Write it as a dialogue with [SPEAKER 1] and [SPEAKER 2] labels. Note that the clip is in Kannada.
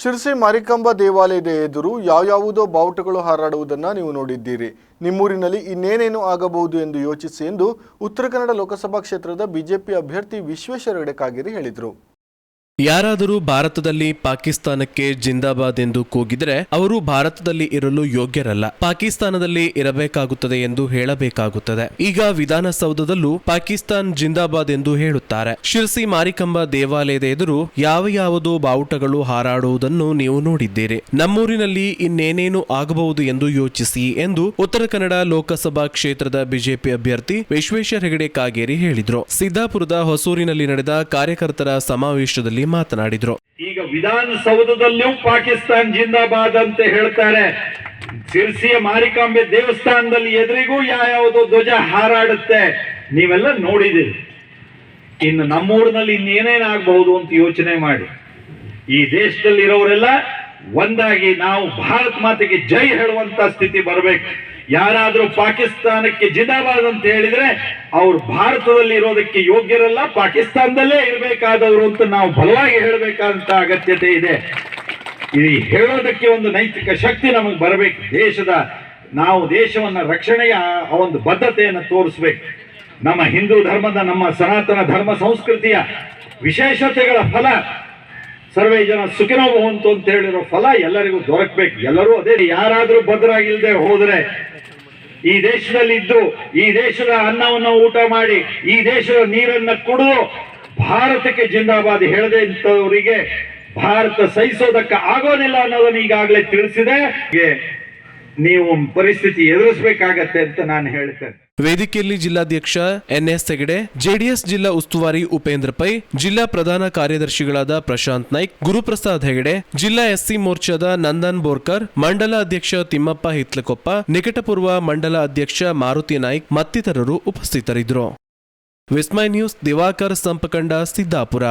[SPEAKER 1] ಶಿರ್ಸಿ ಮಾರಿಕಂಬ ದೇವಾಲಯದ ಎದುರು ಯಾವ್ಯಾವುದೋ ಬಾವುಟಗಳು ಹಾರಾಡುವುದನ್ನು ನೀವು ನೋಡಿದ್ದೀರಿ. ನಿಮ್ಮೂರಿನಲ್ಲಿ ಇನ್ನೇನೇನು ಆಗಬಹುದು ಎಂದು ಯೋಚಿಸಿ ಎಂದು ಉತ್ತರ ಕನ್ನಡ ಲೋಕಸಭಾ ಕ್ಷೇತ್ರದ ಬಿಜೆಪಿ ಅಭ್ಯರ್ಥಿ ವಿಶ್ವೇಶ್ವರ ಹೆಗಡೆ ಕಾಗೇರಿ ಹೇಳಿದರು.
[SPEAKER 2] ಯಾರಾದರೂ ಭಾರತದಲ್ಲಿ ಪಾಕಿಸ್ತಾನಕ್ಕೆ ಜಿಂದಾಬಾದ್ ಎಂದು ಕೂಗಿದರೆ ಅವರು ಭಾರತದಲ್ಲಿ ಇರಲು ಯೋಗ್ಯರಲ್ಲ. ಪಾಕಿಸ್ತಾನದಲ್ಲಿ ಇರಬೇಕಾಗುತ್ತದೆ ಎಂದು ಹೇಳಬೇಕಾಗುತ್ತದೆ. ಈಗ ವಿಧಾನಸೌಧದಲ್ಲೂ ಪಾಕಿಸ್ತಾನ್ ಜಿಂದಾಬಾದ್ ಎಂದು ಹೇಳುತ್ತಾರೆ. ಶಿರ್ಸಿ ಮಾರಿಕಂಬ ದೇವಾಲಯದ ಎದುರು ಯಾವ ಯಾವುದೋ ಬಾವುಟಗಳು ಹಾರಾಡುವುದನ್ನು ನೀವು ನೋಡಿದ್ದೀರಿ. ನಮ್ಮೂರಿನಲ್ಲಿ ಇನ್ನೇನೇನು ಆಗಬಹುದು ಎಂದು ಯೋಚಿಸಿ ಎಂದು ಉತ್ತರ ಕನ್ನಡ ಲೋಕಸಭಾ ಕ್ಷೇತ್ರದ ಬಿಜೆಪಿ ಅಭ್ಯರ್ಥಿ ವಿಶ್ವೇಶ್ವರ ಹೆಗಡೆ ಕಾಗೇರಿ ಹೇಳಿದ್ರು. ಸಿದ್ದಾಪುರದ ಹೊಸೂರಿನಲ್ಲಿ ನಡೆದ ಕಾರ್ಯಕರ್ತರ ಸಮಾವೇಶದಲ್ಲಿ ಮಾತನಾಡಿದ್ರು.
[SPEAKER 3] ಈಗ ವಿಧಾನಸೌಧದಲ್ಲೂ ಪಾಕಿಸ್ತಾನ್ ಜಿಂದಾಬಾದ್ ಅಂತ ಹೇಳ್ತಾರೆ. ಸಿರ್ಸಿಯ ಮಾರಿಕಾಂಬೆ ದೇವಸ್ಥಾನದಲ್ಲಿ ಎದುರಿಗೂ ಯಾವ್ಯಾವುದೋ ಧ್ವಜ ಹಾರಾಡುತ್ತೆ. ನೀವೆಲ್ಲ ನೋಡಿದಿರಿ ಇನ್ನು ನಮ್ಮೂರಿನಲ್ಲಿ ಇನ್ನೇನೇನಾಗಬಹುದು ಅಂತ ಯೋಚನೆ ಮಾಡಿ. ಈ ದೇಶದಲ್ಲಿ ಇರೋರೆಲ್ಲ ಒಂದಾಗಿ ನಾವು ಭಾರತ್ ಮಾತೆಗೆ ಜೈ ಹೇಳುವಂತ ಸ್ಥಿತಿ ಬರಬೇಕು. ಯಾರಾದರೂ ಪಾಕಿಸ್ತಾನಕ್ಕೆ ಜಿಂದಾಬಾದ್ ಅಂತ ಹೇಳಿದ್ರೆ ಅವ್ರು ಭಾರತದಲ್ಲಿ ಇರೋದಕ್ಕೆ ಯೋಗ್ಯರಲ್ಲ, ಪಾಕಿಸ್ತಾನದಲ್ಲೇ ಇರಬೇಕಾದವರು ಅಂತ ನಾವು ಬಲವಾಗಿ ಹೇಳಬೇಕಾದಂತ ಅಗತ್ಯತೆ ಇದೆ. ಈ ಹೇಳೋದಕ್ಕೆ ಒಂದು ನೈತಿಕ ಶಕ್ತಿ ನಮಗೆ ಬರಬೇಕು. ದೇಶದ ನಾವು ದೇಶವನ್ನ ರಕ್ಷಣೆಯ ಒಂದು ಬದ್ಧತೆಯನ್ನು ತೋರಿಸ್ಬೇಕು. ನಮ್ಮ ಹಿಂದೂ ಧರ್ಮದ ನಮ್ಮ ಸನಾತನ ಧರ್ಮ ಸಂಸ್ಕೃತಿಯ ವಿಶೇಷತೆಗಳ ಫಲ ಸರ್ವೇ ಜನ ಸುಖಿನೋ ಭವಂತು ಅಂತ ಹೇಳಿರೋ ಫಲ ಎಲ್ಲರಿಗೂ ದೊರಕಬೇಕು. ಎಲ್ಲರೂ ಅದೇ ಯಾರಾದರೂ ಭದ್ರಾಗಿಲ್ದೆ ಹೋದರೆ ಈ ದೇಶದಲ್ಲಿ ಇದ್ದು ಈ ದೇಶದ ಅನ್ನವನ್ನು ಊಟ ಮಾಡಿ, ಈ ದೇಶದ ನೀರನ್ನ ಕುಡಿದು ಭಾರತಕ್ಕೆ ಜಿಂದಾಬಾದ್ ಹೇಳದೆ ಇಂಥವರಿಗೆ ಭಾರತ ಸಹಿಸೋದಕ್ಕೆ ಆಗೋದಿಲ್ಲ ಅನ್ನೋದನ್ನ ಈಗಾಗಲೇ ತಿಳಿಸಿದೆ. ನೀವು ಪರಿಸ್ಥಿತಿ ಎದುರಿಸಬೇಕಾಗತ್ತೆ ಅಂತ ನಾನು ಹೇಳ್ತೇನೆ.
[SPEAKER 2] ವೇದಿಕೆಯಲ್ಲಿ ಜಿಲ್ಲಾಧ್ಯಕ್ಷ ಎನ್ಎಸ್ ಹೆಗಡೆ, ಜೆಡಿಎಸ್ ಜಿಲ್ಲಾ ಉಸ್ತುವಾರಿ ಉಪೇಂದ್ರ ಪೈ, ಜಿಲ್ಲಾ ಪ್ರಧಾನ ಕಾರ್ಯದರ್ಶಿಗಳಾದ ಪ್ರಶಾಂತ್ ನಾಯ್ಕ್, ಗುರುಪ್ರಸಾದ್ ಹೆಗಡೆ, ಜಿಲ್ಲಾ ಎಸ್ಸಿ ಮೋರ್ಚಾದ ನಂದನ್ ಬೋರ್ಕರ್, ಮಂಡಲ ಅಧ್ಯಕ್ಷ ತಿಮ್ಮಪ್ಪ ಹಿತ್ಲಕೊಪ್ಪ, ನಿಕಟಪೂರ್ವ ಮಂಡಲ ಅಧ್ಯಕ್ಷ ಮಾರುತಿ ನಾಯ್ಕ್ ಮತ್ತಿತರರು ಉಪಸ್ಥಿತರಿದ್ದರು. ವಿಸ್ಮೈ ನ್ಯೂಸ್, ದಿವಾಕರ್ ಸಂಪಕಂಡ ಸಿದ್ದಾಪುರ.